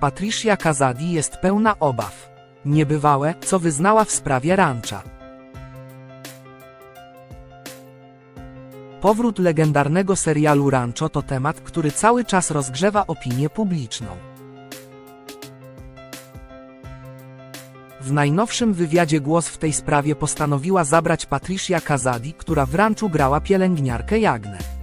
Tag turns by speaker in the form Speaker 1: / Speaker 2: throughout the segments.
Speaker 1: Patricia Kazadi jest pełna obaw. Niebywałe, co wyznała w sprawie rancha. Powrót legendarnego serialu Rancho to temat, który cały czas rozgrzewa opinię publiczną. W najnowszym wywiadzie głos w tej sprawie postanowiła zabrać Patricia Kazadi, która w Ranchu grała pielęgniarkę Jagnę.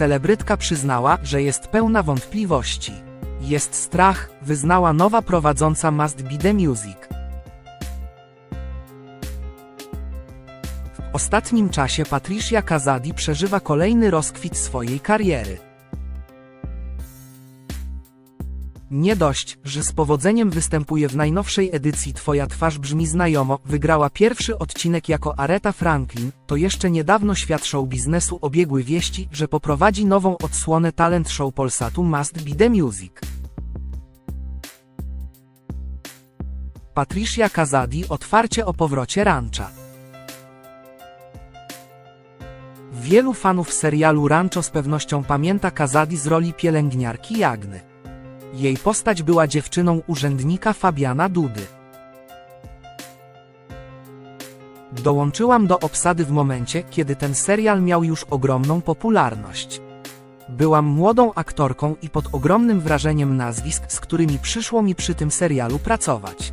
Speaker 1: Celebrytka przyznała, że jest pełna wątpliwości. Jest strach, wyznała nowa prowadząca Must Be The Music. W ostatnim czasie Patricia Kazadi przeżywa kolejny rozkwit swojej kariery. Nie dość, że z powodzeniem występuje w najnowszej edycji Twoja twarz brzmi znajomo, wygrała pierwszy odcinek jako Aretha Franklin, to jeszcze niedawno świat show biznesu obiegły wieści, że poprowadzi nową odsłonę talent show Polsatu Must Be The Music. Patricia Kazadi otwarcie o powrocie rancha. Wielu fanów serialu Rancho z pewnością pamięta Kazadi z roli pielęgniarki Jagny. Jej postać była dziewczyną urzędnika Fabiana Dudy. Dołączyłam do obsady w momencie, kiedy ten serial miał już ogromną popularność. Byłam młodą aktorką i pod ogromnym wrażeniem nazwisk, z którymi przyszło mi przy tym serialu pracować.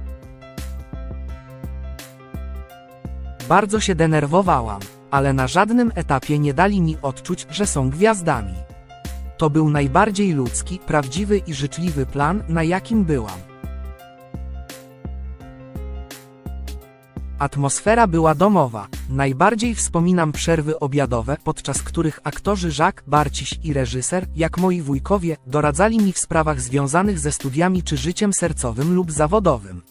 Speaker 1: Bardzo się denerwowałam, ale na żadnym etapie nie dali mi odczuć, że są gwiazdami. To był najbardziej ludzki, prawdziwy i życzliwy plan, na jakim byłam. Atmosfera była domowa. Najbardziej wspominam przerwy obiadowe, podczas których aktorzy Jacques Barciś i reżyser, jak moi wujkowie, doradzali mi w sprawach związanych ze studiami czy życiem sercowym lub zawodowym.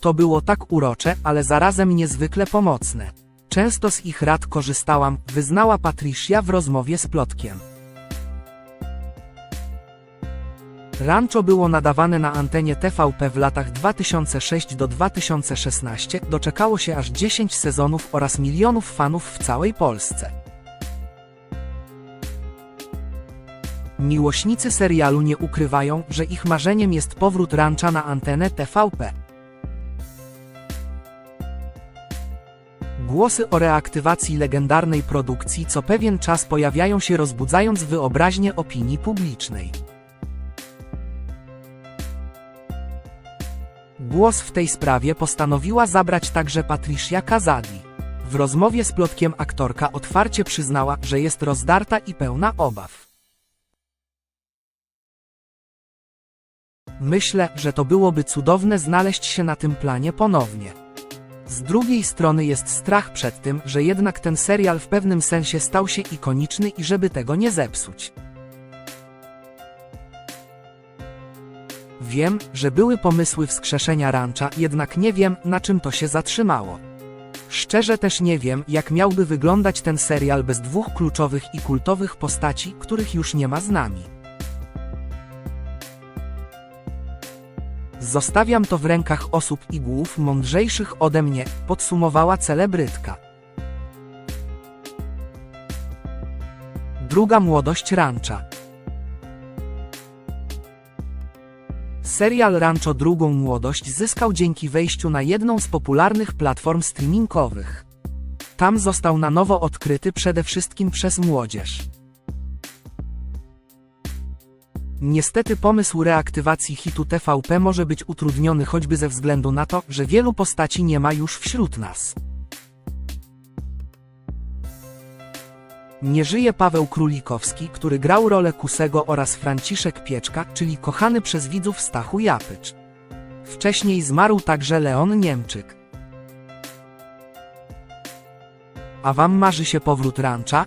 Speaker 1: To było tak urocze, ale zarazem niezwykle pomocne. Często z ich rad korzystałam, wyznała Patricia w rozmowie z Plotkiem. Rancho było nadawane na antenie TVP w latach 2006 do 2016, doczekało się aż 10 sezonów oraz milionów fanów w całej Polsce. Miłośnicy serialu nie ukrywają, że ich marzeniem jest powrót rancha na antenę TVP. Głosy o reaktywacji legendarnej produkcji co pewien czas pojawiają się rozbudzając wyobraźnię opinii publicznej. Głos w tej sprawie postanowiła zabrać także Patricia Kazadi. W rozmowie z plotkiem aktorka otwarcie przyznała, że jest rozdarta i pełna obaw. Myślę, że to byłoby cudowne znaleźć się na tym planie ponownie. Z drugiej strony jest strach przed tym, że jednak ten serial w pewnym sensie stał się ikoniczny i żeby tego nie zepsuć. Wiem, że były pomysły wskrzeszenia rancha, jednak nie wiem, na czym to się zatrzymało. Szczerze też nie wiem, jak miałby wyglądać ten serial bez dwóch kluczowych i kultowych postaci, których już nie ma z nami. Zostawiam to w rękach osób i głów mądrzejszych ode mnie, podsumowała celebrytka. Druga młodość rancha. Serial Rancho drugą młodość zyskał dzięki wejściu na jedną z popularnych platform streamingowych. Tam został na nowo odkryty przede wszystkim przez młodzież. Niestety pomysł reaktywacji hitu TVP może być utrudniony choćby ze względu na to, że wielu postaci nie ma już wśród nas. Nie żyje Paweł Królikowski, który grał rolę Kusego oraz Franciszek Pieczka, czyli kochany przez widzów Stachu Japycz. Wcześniej zmarł także Leon Niemczyk. A wam marzy się powrót rancha?